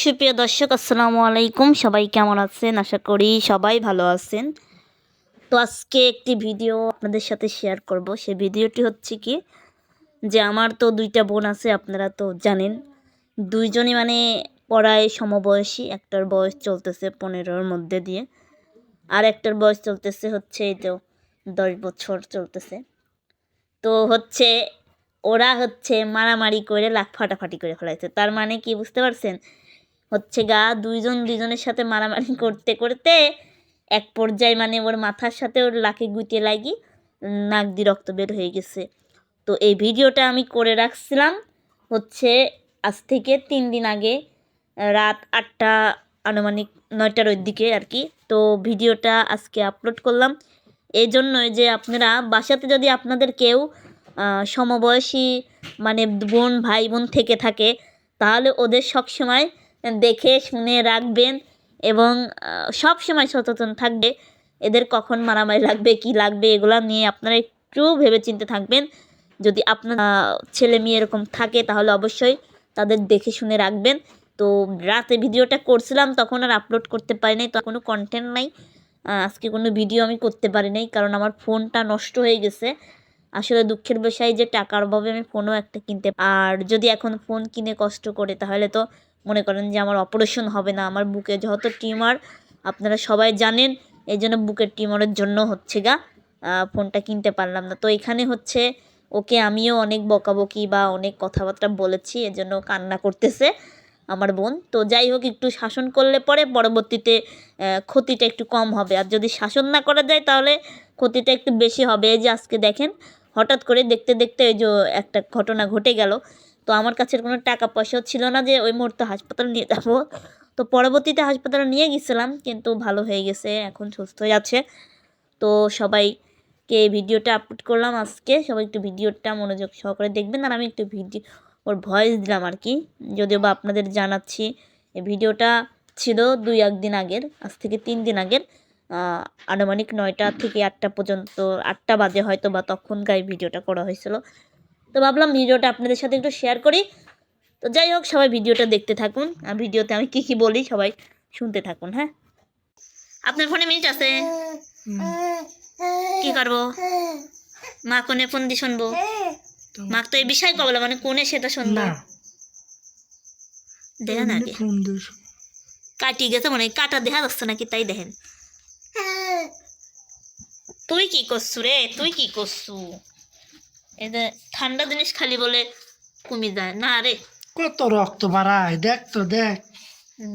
সুপ্রিয় দর্শক, আসসালামু আলাইকুম। সবাই কেমন আছেন? আশা করি সবাই ভালো আছেন। তো আজকে একটি ভিডিও আপনাদের সাথে শেয়ার করব। সেই ভিডিওটি হচ্ছে কি, যে আমার তো দুইটা বোন আছে, আপনারা তো জানেন। দুইজনই মানে পড়ায় সমবয়সী, একটার বয়স চলতেছে পনেরোর মধ্যে দিয়ে। আর একটার বয়স চলতেছে হচ্ছে এই তো দশ বছর চলতেছে। তো হচ্ছে ওরা হচ্ছে মারামারি করে লাখ ফাটাফাটি করে ফেলাইছে। তার মানে কি, বুঝতে পারছেন? হচ্ছে গা, দুইজন দুইজনের সাথে মারামারি করতে করতে এক পর্যায়ে মানে ওর মাথার সাথে ওর লাকে গুটিয়ে লাগি, নাক দিয়ে রক্ত বের হয়ে গেছে। তো এই ভিডিওটা আমি করে রাখছিলাম হচ্ছে আজ থেকে তিন দিন আগে, রাত আটটা আনুমানিক নয়টার ওই দিকে আর কি। তো ভিডিওটা আজকে আপলোড করলাম। এই জন্যই যে আপনারা বাসাতে যদি আপনাদের কেউ সমবয়সী মানে বোন, ভাই বোন থেকে থাকে, তাহলে ওদের সবসময় দেখে, শুনে রাখবেন এবং সব সময় সচেতন থাকবে। এদের কখন মারামারি লাগবে, কি লাগবে, এগুলো নিয়ে আপনারা একটু ভেবেচিন্তে থাকবেন। যদি আপনার ছেলে মেয়ে এরকম থাকে, তাহলে অবশ্যই তাদের দেখে শুনে রাখবেন। তো রাতে ভিডিওটা করছিলাম, তখন আর আপলোড করতে পারি নাই, তো কোনো কন্টেন্ট নাই। আজকে কোনো ভিডিও আমি করতে পারি নাই, কারণ আমার ফোনটা নষ্ট হয়ে গেছে। আসলে দুঃখের বিষয় যে, টাকার অভাবে আমি ফোনও একটা কিনতে আর যদি এখন ফোন কিনে কষ্ট করে, তাহলে তো মনে করেন যে আমার অপারেশন হবে না, আমার বুকে যত টিউমার আপনারা সবাই জানেন, এই জন্য বুকের টিউমারের জন্য হচ্ছে গা ফোনটা কিনতে পারলাম না। তো এখানে হচ্ছে ওকে আমিও অনেক বকাবকি বা অনেক কথাবার্তা বলেছি এজন্য কান্না করতেছে আমার বোন। তো যাই হোক, একটু শাসন করলে পরে পরবর্তীতে ক্ষতিটা একটু কম হবে। আর যদি শাসন না করা যায়, তাহলে ক্ষতিটা একটু বেশি হবে। এই যে আজকে দেখেন, হঠাৎ করে দেখতে দেখতে এই যে একটা ঘটনা ঘটে গেল। তো আমার কাছে কোনো টাকা পয়সাও ছিল না যে ওই মুহূর্তে হাসপাতালে নিয়ে যাব। তো পরবর্তীতে হাসপাতালে নিয়ে গেছিলাম, কিন্তু ভালো হয়ে গেছে, এখন সুস্থ হয়ে আছে। তো সবাইকে ভিডিওটা আপলোড করলাম আজকে। সবাই একটু ভিডিওটা মনোযোগ সহকারে দেখবেন, আর আমি একটু ভিডিও, ওর ভয়েস দিলাম আর কি। যদিও বা আপনাদের জানাচ্ছি এই ভিডিওটা ছিল দুই একদিন আগের, আজ থেকে তিন দিন আগের। আনুমানিক নয়টা থেকে আটটা পর্যন্ত, আটটা বাজে হয়তো বা তখনকার ভিডিওটা করা হয়েছিল। তো ভাবলাম ভিডিওটা আপনাদের সাথে একটু শেয়ার করি। তো যাই হোক সবাই ভিডিওটা দেখতে থাকুন। আর ভিডিওতে আমি কী কী বলি সবাই শুনতে থাকুন হ্যাঁ? আপনার ফোনে মিনিট আছে? কি করব? মা কোনে ফোন দিয়ে শুনব? মা তো এই বিষয় কবলা মানে কোনে সেটা শুনব? না। দেখেন আগে কাটি গেছে মানে কাটা দেখা যাচ্ছে নাকি তাই দেখেন। তুই কি করছু রে? তুই কি করছু? ঠান্ডা জিনিস খালি বলে কমে যায়। না রে। কত রক্ত বাড়ায় দেখ তো দেখ।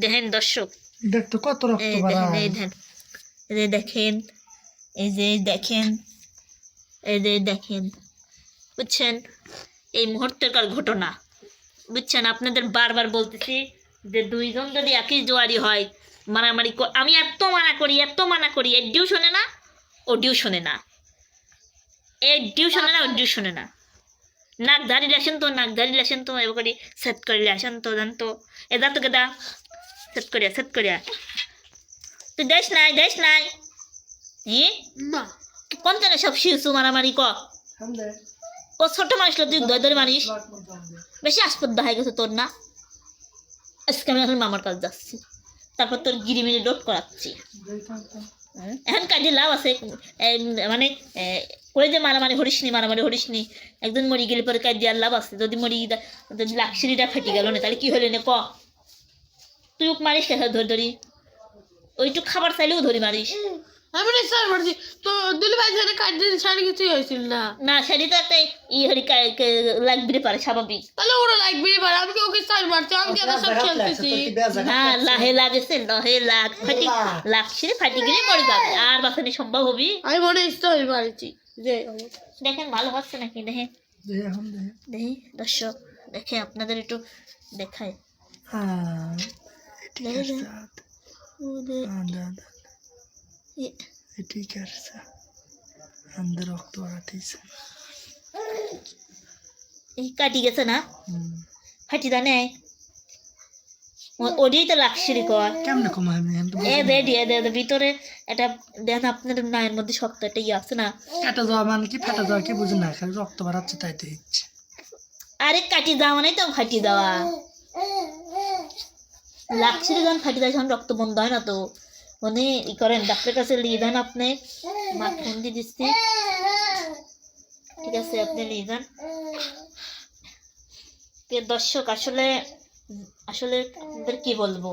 দেখেন দর্শক। দেখ তো কত রক্ত বাড়ায়। এই দেখেন এই যে দেখেন এই যে দেখেন এই যে দেখেন। বুঝছেন? এই মুহূর্তেরকার ঘটনা? বুঝছেন? আপনাদের বারবার বলতেছি যে দুইজন যদি একই জোয়ারি হয় মারামারি আমি এত মানা করি এত মানা করি এ ডিউ শোনে না ও ডিউ শোনে না। এ ডিউ শোনে না ডিউ শোনে না। নাক ধারি আসেন তো নাক ধারি আসেন তো এবার করি সেট করে আসেন তো জান তো। এ দা তো গেদা সেট করিয়া সেট করিয়া। তুই দেশ নাই দেশ নাই। ই? না। কোন জায়গায় সব শিশু মারামারি ক? ও ছোট মানুষ তুই দয় ধরে মারিস। বেশি আসপদ্দা হয়ে গেছে তোর না। আজকে আমি এখন মামার কাছে যাচ্ছি। তারপর তোর গিরিমিরি ডোট করাচ্ছি। এখন কাজে লাভ আছে। মানে করে যে মারামারি হরিসনি মারামারি হরিসনি একজন মরি গেলে পরে কাজ দেওয়ার লাভ আছে। যদি মরি যদি লাক্সারিটা ফেটে গেল না, তাহলে কি হলো না ক? তুই মারিস কেন ধরে ধরি। ওইটুক খাবার চাইলেও ধরি মারিস। আমি তো দিলি ভাই জানে কাজ দিন কিছুই হয়েছিল না? না সেটি তো একটা ই হরি লাগবে পারে স্বাভাবিক। তাহলে ওরা লাগবে এবার আমি কি ওকে সাইড মারছি? আমি কি সব খেলতেছি? না লাহে লাগেছে লহে লাগ ফাটি লাগছে ফাটি গেলে মরে যাবে আর বাঁচানো সম্ভব হবি? আমি মনে ইচ্ছাই মারছি যে দেখেন ভালো হচ্ছে নাকি? দেখেন দেখি দর্শক দেখে আপনাদের একটু দেখায় হ্যাঁ। এ- ঠিক আছে আমাদের রক্ত বাড়াতেছে এই কাটি গেছে না হুম। ফাটি দা নেয় ওটাই তো লাক্সারি কর কেমনে আমি এখন এ দে দিয়ে ভিতরে এটা দেন আপনাদের নায়ের মধ্যে শক্ত একটা ইয়ে আছে না ফেটে যাওয়া মানে কি ফেটে যাওয়া কি বুঝি না খালি রক্ত বাড়াচ্ছে তাই তো ইচ্ছে আরে কাটি দেওয়া মানে তো ফাটি দেওয়া লাক্সারি যখন ফাটি যায় যখন রক্ত বন্ধ হয় না তো মানে ই করেন ডাক্তারের কাছে নিয়ে যান আপনি। মা ফোন দিয়ে দিচ্ছি। ঠিক আছে আপনি নিয়ে যান। দর্শক আসলে আসলে আপনাদের কি বলব?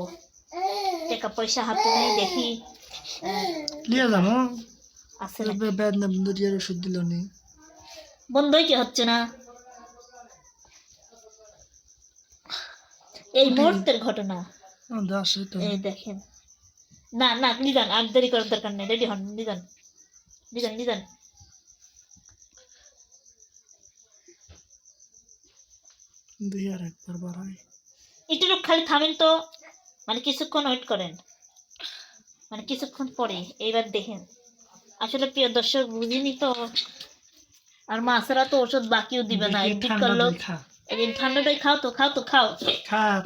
টাকা পয়সা হাতে নেই দেখি লিয়ে যাব না বেদনা ওষুধ দিল নি। বন্ধই কি হচ্ছে না? এই মুহূর্তের ঘটনা। এই দেখেন। না না নিদান আর দেরি করার দরকার নেই রেডি হন নিদান নিদান নিদান। দুই আর একবার বাড়াই। একটু লোক খালি থামেন তো। মানে কিছুক্ষণ ওয়েট করেন। মানে কিছুক্ষণ পরে এইবার দেখেন। আসলে প্রিয় দর্শক বুঝিনি তো। আর মাছেরা তো ওষুধ বাকিও দিবে না এডিট করল এই ঠান্ডাটাই খাও তো খাও তো খাও।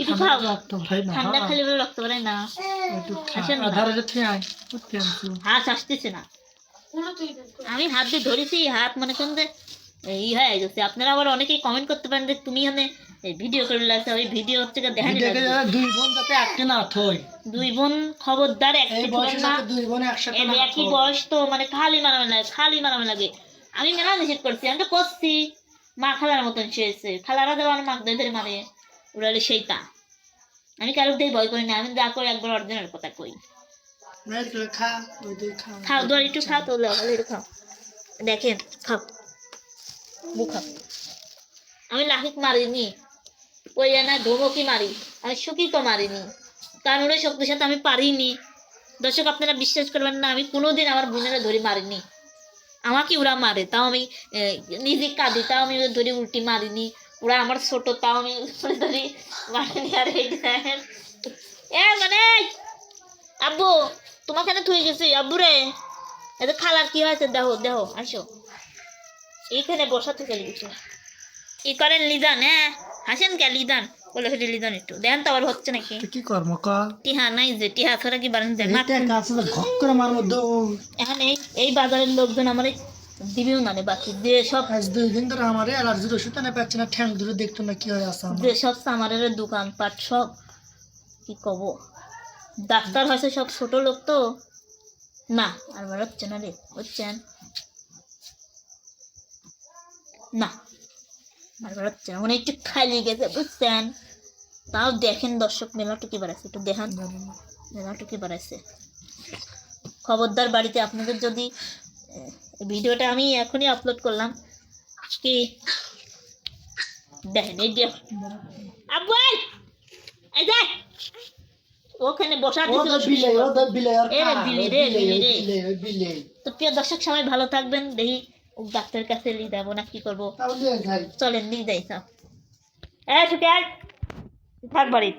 একটু ঠান্ডা খাও। ঠান্ডা খালি বলে রক্ত বেরোয় না। হাত আসতেছে না। দেখ। আমি হাত দিয়ে ধরেছি হাত মনে করেন যে ই হয়ে গেছে আপনারা আবার অনেকেই কমেন্ট করতে পারেন যে তুমি এখানে ভিডিও করে লাগছে ওই ভিডিও হচ্ছে। যারা দুই বোন যাতে একটা না থই দুই বোন খবরদার এই একটি বয়সে না দুই বোন একসাথে একই বয়স তো মানে খালি মারামে লাগে খালি মারামে লাগে। আমি মেলা নিষেধ করছি আমি তো করছি। মা খালার মতন শুয়েছে খালারা দেওয়া আমার মাক ধরে মারে উড়ালে সেইটা আমি কারোর দিয়ে ভয় করি না আমি যা করি একবার অরিজিনাল কথা কই। ওই খাও দোয়ার একটু খাও তো একটু খাও। দেখেন খাও। খাও। আমি লাহিক মারিনি ওই না ধমকি মারি আমি সুখী তো মারিনি। কারণ ওরা শক্তির সাথে আমি পারিনি। দর্শক আপনারা বিশ্বাস করবেন না আমি কোনোদিন আমার বোনেরা ধরে মারিনি। আমাকে ওরা মারে? তাও আমি নিজে কাঁদি, তাও আমি ওদের ধরে উল্টি মারিনি। ওরা আমার ছোট, তাও আমি ধরে মারিনি। আর এ মানে আব্বু তোমাকে এখানে থুয়ে গেছি? আব্বু রে এত খালার কি হয়েছে? দেখো দেখো, আসো। এইখানে বসা থেকে গেছি ই করেন লিদান হ্যাঁ হাসেন কে লিদান বলে একটু। তো আবার হচ্ছে নাকি? কি করব ক? টিহা নাই যে টিহা ছাড়া কি বারেন যায়? না তো ঘক করে মার মধ্যে এখন এই এই বাজারের লোকজন আমার দিবেও না রে বাকি। যে সব আজ দুই দিন ধরে আমার অ্যালার্জির ওষুধ এনে পাচ্ছি না ঠ্যাং ধরে দেখতো না কি হয় আছে যে সব সামারের দোকান পাট সব কি কব? ডাক্তার হয়েছে সব ছোট লোক তো। না আর হচ্ছে না রে হচ্ছেন না। আর হচ্ছে না মানে একটু খালি গেছে বুঝছেন? তাও দেখেন দর্শক মেলাটুকি বাড়াইছে একটু দেখান। মেলাটুকি বাড়াইছে। খবরদার বাড়িতে আপনাদের যদি ভিডিওটা আমি এখনই আপলোড করলাম কি দেখেন এই যে আব্বু এই! এই দেখ ওখানে বসা দিছিল তো প্রিয় দর্শক সবাই ভালো থাকবেন। দেখি ও ডাক্তারের কাছে নিয়ে যাব না কি করব? চলেন নিয়ে যাই সব। এ ছুটি আয়। থাক বাড়ি।